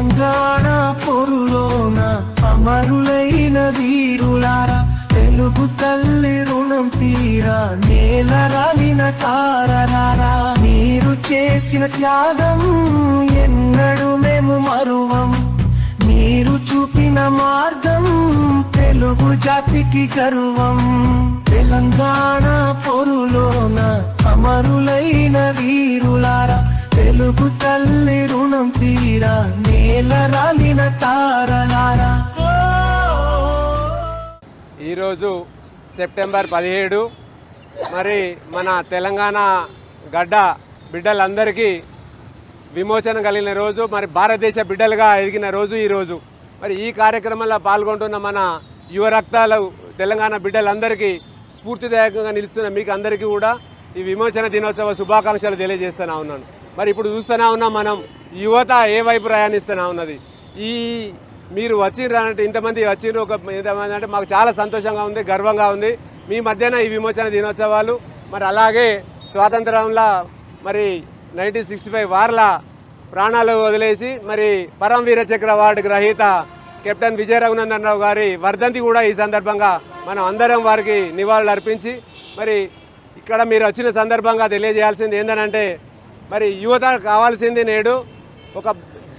తెలంగాణ పొరులోన అమరులైన వీరులారా తెలుగు తల్లి రుణం తీరా నేల రాలిన తారలారా. మీరు చేసిన త్యాగం ఎన్నడూ మేము మరువం. మీరు చూపిన మార్గం తెలుగు జాతికి గర్వం. తెలంగాణ పొరులోన అమరులైన వీరులారా రాలిన తారలారా. ఈరోజు సెప్టెంబర్ పదిహేడు. మరి మన తెలంగాణ గడ్డ బిడ్డలందరికీ విమోచన కలిగిన రోజు మరి భారతదేశ బిడ్డలుగా ఎదిగిన రోజు ఈరోజు మరి ఈ కార్యక్రమంలో పాల్గొంటున్న మన యువ రక్తాలు తెలంగాణ బిడ్డలందరికీ స్ఫూర్తిదాయకంగా నిలుస్తున్న మీకు అందరికీ కూడా ఈ విమోచన దినోత్సవ శుభాకాంక్షలు తెలియజేస్తూనే ఉన్నాను. మరి ఇప్పుడు చూస్తూనే ఉన్నాం మనం యువత ఏ వైపు ప్రయాణిస్తూనే ఉన్నది? ఈ మీరు వచ్చిర్రు అంటే ఇంతమంది వచ్చిర్రు ఒక ఇంతమంది అంటే మాకు చాలా సంతోషంగా ఉంది గర్వంగా ఉంది. మీ మధ్యన ఈ విమోచన దినోత్సవాలు మరి అలాగే స్వాతంత్రంలో మరి నైన్టీన్ సిక్స్టీ ఫైవ్ వార్ల ప్రాణాలు వదిలేసి మరి పరమవీర చక్ర అవార్డు గ్రహీత కెప్టెన్ విజయ రఘునందన్ రావు గారి వర్ధంతి కూడా ఈ సందర్భంగా మనం అందరం వారికి నివాళులు అర్పించి మరి ఇక్కడ మీరు వచ్చిన సందర్భంగా తెలియజేయాల్సింది ఏంటంటే మరి యువత కావాల్సింది నేడు ఒక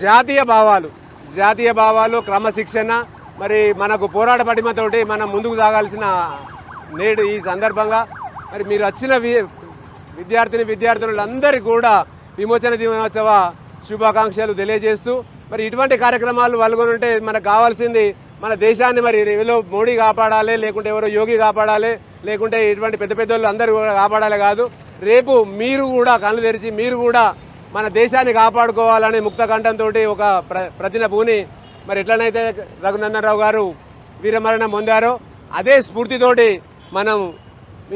జాతీయ భావాలు జాతీయ భావాలు క్రమశిక్షణ మరి మనకు పోరాట పడిమతోటి మనం ముందుకు సాగాల్సిన నేడు ఈ సందర్భంగా మరి మీరు వచ్చిన వి- విద్యార్థిని విద్యార్థులందరికీ కూడా విమోచన దినోత్సవ శుభాకాంక్షలు తెలియజేస్తూ మరి ఇటువంటి కార్యక్రమాలు పాల్గొనుంటే మనకు కావాల్సింది మన దేశాన్ని మరి ఎవరో మోడీ కాపాడాలి లేకుంటే ఎవరో యోగి కాపాడాలి లేకుంటే ఇటువంటి పెద్ద పెద్ద వాళ్ళు అందరూ కూడా కాపాడాలి కాదు. రేపు మీరు కూడా కళ్ళు తెరిచి మీరు కూడా మన దేశాన్ని కాపాడుకోవాలని ముక్త కంఠంతో ఒక ప్ర ప్రతిన పూని మరి ఎట్లనైతే రఘునందన్ రావు గారు వీరమరణం పొందారో అదే స్ఫూర్తితోటి మనం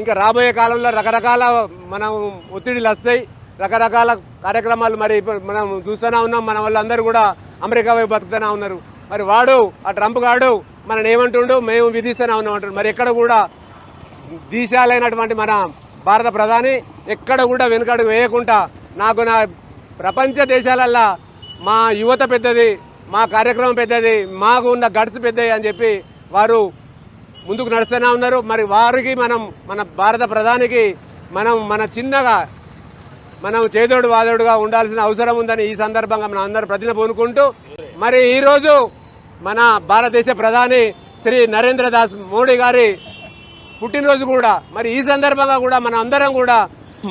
ఇంకా రాబోయే కాలంలో రకరకాల మనం ఒత్తిడిలు వస్తాయి. రకరకాల కార్యక్రమాలు మరి ఇప్పుడు మనం చూస్తూనే ఉన్నాం. మన వాళ్ళందరూ కూడా అమెరికా వైపు బతుకుతూనే ఉన్నారు. మరి వాడు ఆ ట్రంప్ గాడు మనం ఏమంటుండో? మేము విధిస్తూనే ఉన్నాం అంటారు మరి ఎక్కడ కూడా దేశాలైనటువంటి మన భారత ప్రధాని ఎక్కడ కూడా వెనుకడుగు వేయకుండా నాకు నా ప్రపంచ దేశాలల్లా మా యువత పెద్దది మా కార్యక్రమం పెద్దది మాకు ఉన్న గడ్స్ పెద్దది అని చెప్పి వారు ముందుకు నడుస్తూనే ఉన్నారు. మరి వారికి మనం మన భారత ప్రధానికి మనం మన చిన్నగా మనం చేదోడు వాదోడుగా ఉండాల్సిన అవసరం ఉందని ఈ సందర్భంగా మనం అందరం ప్రతిన పూనుకుంటూ మరి ఈరోజు మన భారతదేశ ప్రధాని శ్రీ నరేంద్ర దాస్ మోడీ గారి పుట్టినరోజు కూడా మరి ఈ సందర్భంగా కూడా మనం అందరం కూడా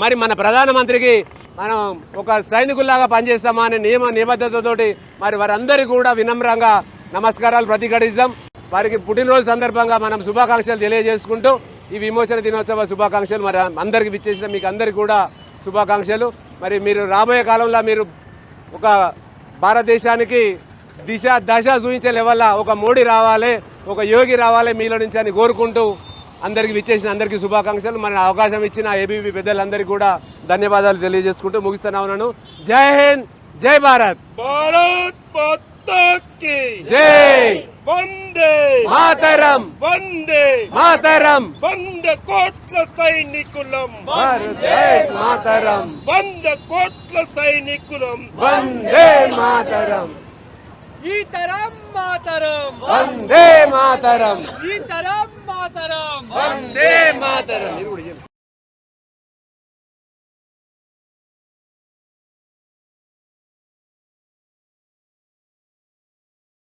మరి మన ప్రధానమంత్రికి మనం ఒక సైనికుల్లాగా పనిచేస్తామా అనే నియమ నిబద్ధతతోటి మరి వారందరికీ కూడా వినమ్రంగా నమస్కారాలు ప్రతిఘటిస్తాం. వారికి పుట్టినరోజు సందర్భంగా మనం శుభాకాంక్షలు తెలియజేసుకుంటూ ఈ విమోచన దినోత్సవ శుభాకాంక్షలు మరి అందరికి విచ్చేసిన మీకు అందరికీ కూడా శుభాకాంక్షలు. మరి మీరు రాబోయే కాలంలో మీరు ఒక భారతదేశానికి దిశ దశ చూపించే లెవెల్లో ఒక మోడీ రావాలి ఒక యోగి రావాలి మీలో నుంచి అని కోరుకుంటూ అందరికి విచ్చేసిన అందరికీ శుభాకాంక్షలు. మన అవకాశం ఇచ్చిన ఏబీపీ పెద్దలందరికీ కూడా ధన్యవాదాలు తెలియజేసుకుంటూ ముగిస్తున్నా ఉన్నాను. జై హింద్ జై భారత్. భారత్ జై. వందే. మాతరం. వందే. మాతరం. వంద కోట్ల సైనికులం. భారతే మాతరం. వంద కోట్ల సైనికులం. వందే మాతరం. ఈ తరం మాతరం వందే మాతరం ఈ తరం మాతరం వందే